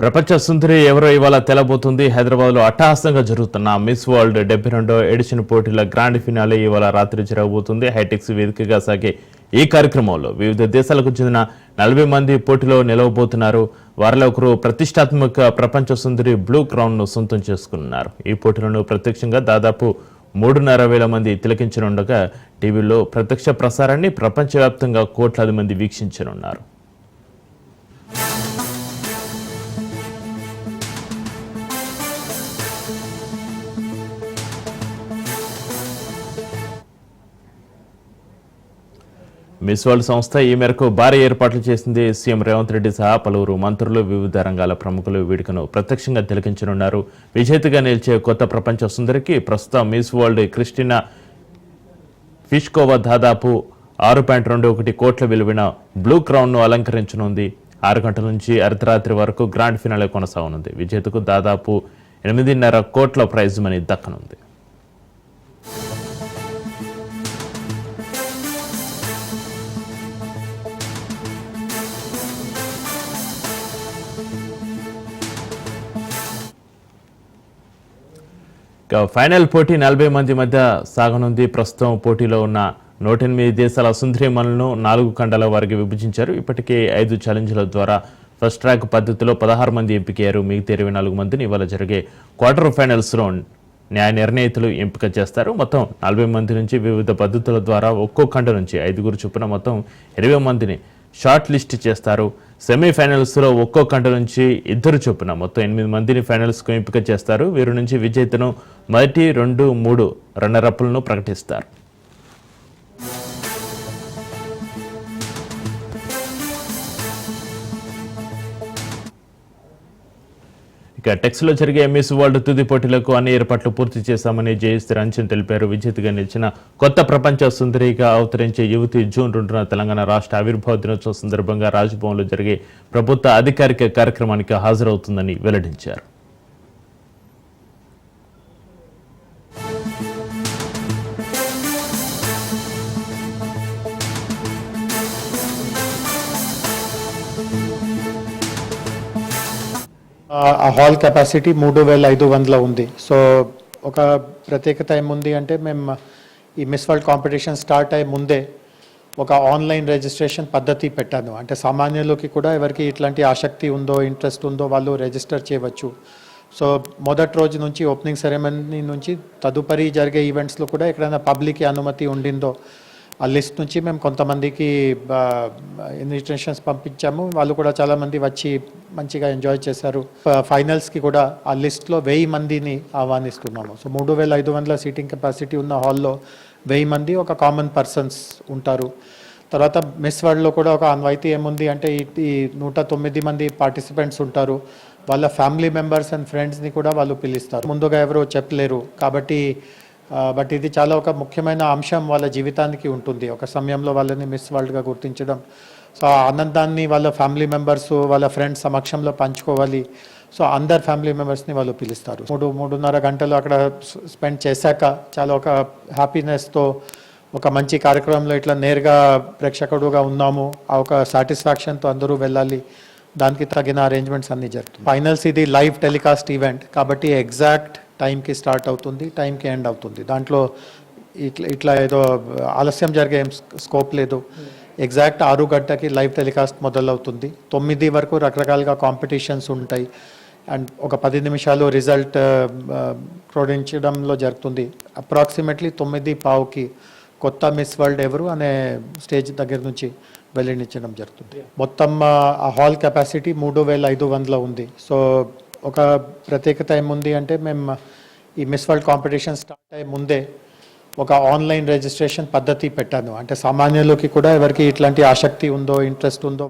ప్రపంచ సుందరి ఎవరో ఇవాళ తెలబోతుంది. హైదరాబాద్లో అట్టహాసంగా జరుగుతున్న మిస్ వరల్డ్ డెబ్బై రెండో ఎడిషన్ పోటీల గ్రాండ్ ఫినాలే ఇవాళ రాత్రి జరగబోతుంది. హైటెక్స్ వేదికగా సాగే ఈ కార్యక్రమంలో వివిధ దేశాలకు చెందిన నలభై మంది పోటీలో నిలవబోతున్నారు. వారిలో ఒకరు ప్రతిష్టాత్మక ప్రపంచ సుందరి బ్లూ క్రౌన్ను సొంతం చేసుకున్నారు. ఈ పోటీలను ప్రత్యక్షంగా దాదాపు మూడున్నర వేల మంది తిలకించనుండగా టీవీలో ప్రత్యక్ష ప్రసారాన్ని ప్రపంచవ్యాప్తంగా కోట్లాది మంది వీక్షించనున్నారు. మిస్ వరల్డ్ సంస్థ ఈ మేరకు భారీ ఏర్పాట్లు చేసింది. సీఎం రేవంత్ రెడ్డి సహా పలువురు మంత్రులు వివిధ రంగాల ప్రముఖులు వేడుకను ప్రత్యక్షంగా తిలకించనున్నారు. విజేతగా నిలిచే కొత్త ప్రపంచ సుందరికి ప్రస్తుతం మిస్ వరల్డ్ క్రిస్టినా ఫిష్కోవా దాదాపు ఆరు పాయింట్ రెండు ఒకటి కోట్ల విలువైన బ్లూ క్రౌన్ను అలంకరించనుంది. ఆరు గంటల నుంచి అర్ధరాత్రి వరకు గ్రాండ్ ఫినాలే కొనసాగనుంది. విజేతకు దాదాపు ఎనిమిదిన్నర కోట్ల ప్రైజ్ మనీ దక్కనుంది. ఇక ఫైనల్ పోటీ నలభై మంది మధ్య సాగనుంది. ప్రస్తుతం పోటీలో ఉన్న నూట ఎనిమిది దేశాల సుందరిమణులను నాలుగు ఖండాల వారికి విభజించారు. ఇప్పటికే ఐదు ఛాలెంజ్ల ద్వారా ఫస్ట్ ట్రాక్ పద్ధతిలో పదహారు మంది ఎంపికయ్యారు. మిగతా ఇరవై నాలుగు మందిని ఇవాళ జరిగే క్వార్టర్ ఫైనల్స్లో న్యాయ నిర్ణేతలు ఎంపిక చేస్తారు. మొత్తం నలభై మంది నుంచి వివిధ పద్ధతుల ద్వారా ఒక్కో ఖండ నుంచి ఐదుగురు చొప్పున మొత్తం ఇరవై మందిని షార్ట్ లిస్ట్ చేస్తారు. సెమీఫైనల్స్లో ఒక్కో కంట నుంచి ఇద్దరు చొప్పున మొత్తం ఎనిమిది మందిని ఫైనల్స్కు ఎంపిక చేస్తారు. వీరి నుంచి విజేతను మొదటి రెండు మూడు రన్నరప్లను ప్రకటిస్తారు. ఇక టెక్స్లో జరిగే ఎంఎస్ వరల్డ్ తుది పోటీలకు అన్ని ఏర్పాట్లు పూర్తి చేశామని జయశ్రీ రంజన్ తెలిపారు. విజేతగా నిలిచిన కొత్త ప్రపంచ సుందరిగా అవతరించే యువతి జూన్ రెండున తెలంగాణ రాష్ట్ర ఆవిర్భావ దినోత్సవం సందర్భంగా రాజ్భవన్లో జరిగే ప్రభుత్వ అధికారిక కార్యక్రమానికి హాజరవుతుందని వెల్లడించారు. ఆ హాల్ కెపాసిటీ మూడు వేల ఐదు వందల ఉంది. సో ఒక ప్రత్యేకత ఏముంది అంటే మేము ఈ మిస్ వరల్డ్ కాంపిటీషన్ స్టార్ట్ అయ్యే ముందే ఒక ఆన్లైన్ రిజిస్ట్రేషన్ పద్ధతి పెట్టాను. అంటే సామాన్యులకి కూడా ఎవరికి ఇట్లాంటి ఆసక్తి ఉందో ఇంట్రెస్ట్ ఉందో వాళ్ళు రిజిస్టర్ చేయవచ్చు. సో మొదటి రోజు నుంచి ఓపెనింగ్ సెరమనీ నుంచి తదుపరి జరిగే ఈవెంట్స్లో కూడా ఎక్కడైనా పబ్లిక్ అనుమతి ఉండిందో ఆ లిస్ట్ నుంచి మేము కొంతమందికి ఇన్విటేషన్స్ పంపించాము. వాళ్ళు కూడా చాలామంది వచ్చి మంచిగా ఎంజాయ్ చేశారు. ఫైనల్స్కి కూడా ఆ లిస్ట్లో వెయ్యి మందిని ఆహ్వానిస్తున్నాము. సో మూడు వేల ఐదు వందల సీటింగ్ కెపాసిటీ ఉన్న హాల్లో వెయ్యి మంది ఒక కామన్ పర్సన్స్ ఉంటారు. తర్వాత మిస్ వరల్డ్లో కూడా ఒక అన్వైతీ ఏముంది అంటే ఈ నూట తొమ్మిది మంది పార్టిసిపెంట్స్ ఉంటారు. వాళ్ళ ఫ్యామిలీ మెంబర్స్ అండ్ ఫ్రెండ్స్ని కూడా వాళ్ళు పిలుస్తారు. ముందుగా ఎవరో చెప్పలేరు. కాబట్టి బట్ ఇది చాలా ఒక ముఖ్యమైన అంశం వాళ్ళ జీవితానికి ఉంటుంది. ఒక సమయంలో వాళ్ళని మిస్ వరల్డ్గా గుర్తించడం. సో ఆ ఆనందాన్ని వాళ్ళ ఫ్యామిలీ మెంబర్స్ వాళ్ళ ఫ్రెండ్స్ సమక్షంలో పంచుకోవాలి. సో అందరు ఫ్యామిలీ మెంబర్స్ని వాళ్ళు పిలుస్తారు. మూడు మూడున్నర గంటలు అక్కడ స్పెండ్ చేశాక చాలా ఒక హ్యాపీనెస్తో ఒక మంచి కార్యక్రమంలో ఇట్లా నేరుగా ప్రేక్షకుడుగా ఉన్నాము. ఆ ఒక సాటిస్ఫాక్షన్తో అందరూ వెళ్ళాలి. దానికి తగిన అరేంజ్మెంట్స్ అన్ని జరుగుతుంది ఫైనల్స్ ఇది లైవ్ టెలికాస్ట్ ఈవెంట్ కాబట్టి ఎగ్జాక్ట్ టైంకి స్టార్ట్ అవుతుంది టైంకి ఎండ్ అవుతుంది. దాంట్లో ఇట్లా ఇట్లా ఏదో ఆలస్యం జరిగే స్కోప్ లేదు. ఎగ్జాక్ట్ ఆరు గంటకి లైవ్ టెలికాస్ట్ మొదలవుతుంది. తొమ్మిది వరకు రకరకాలుగా కాంపిటీషన్స్ ఉంటాయి. అండ్ ఒక పది నిమిషాలు రిజల్ట్ క్రోడించడంలో జరుగుతుంది. అప్రాక్సిమేట్లీ తొమ్మిది పావుకి కొత్త మిస్ వరల్డ్ ఎవరు అనే స్టేజ్ దగ్గర నుంచి వెల్లడించడం జరుగుతుంది. మొత్తం ఆ హాల్ కెపాసిటీ మూడు వేల ఐదు వందల ఉంది. సో ఒక ప్రత్యేకత ఏముంది అంటే మేము ఈ మిస్ వరల్డ్ కాంపిటీషన్ స్టార్ట్ అయ్యే ముందే ఒక ఆన్లైన్ రిజిస్ట్రేషన్ పద్ధతి పెట్టాను. అంటే సామాన్యులకి కూడా ఎవరికి ఇట్లాంటి ఆసక్తి ఉందో ఇంట్రెస్ట్ ఉందో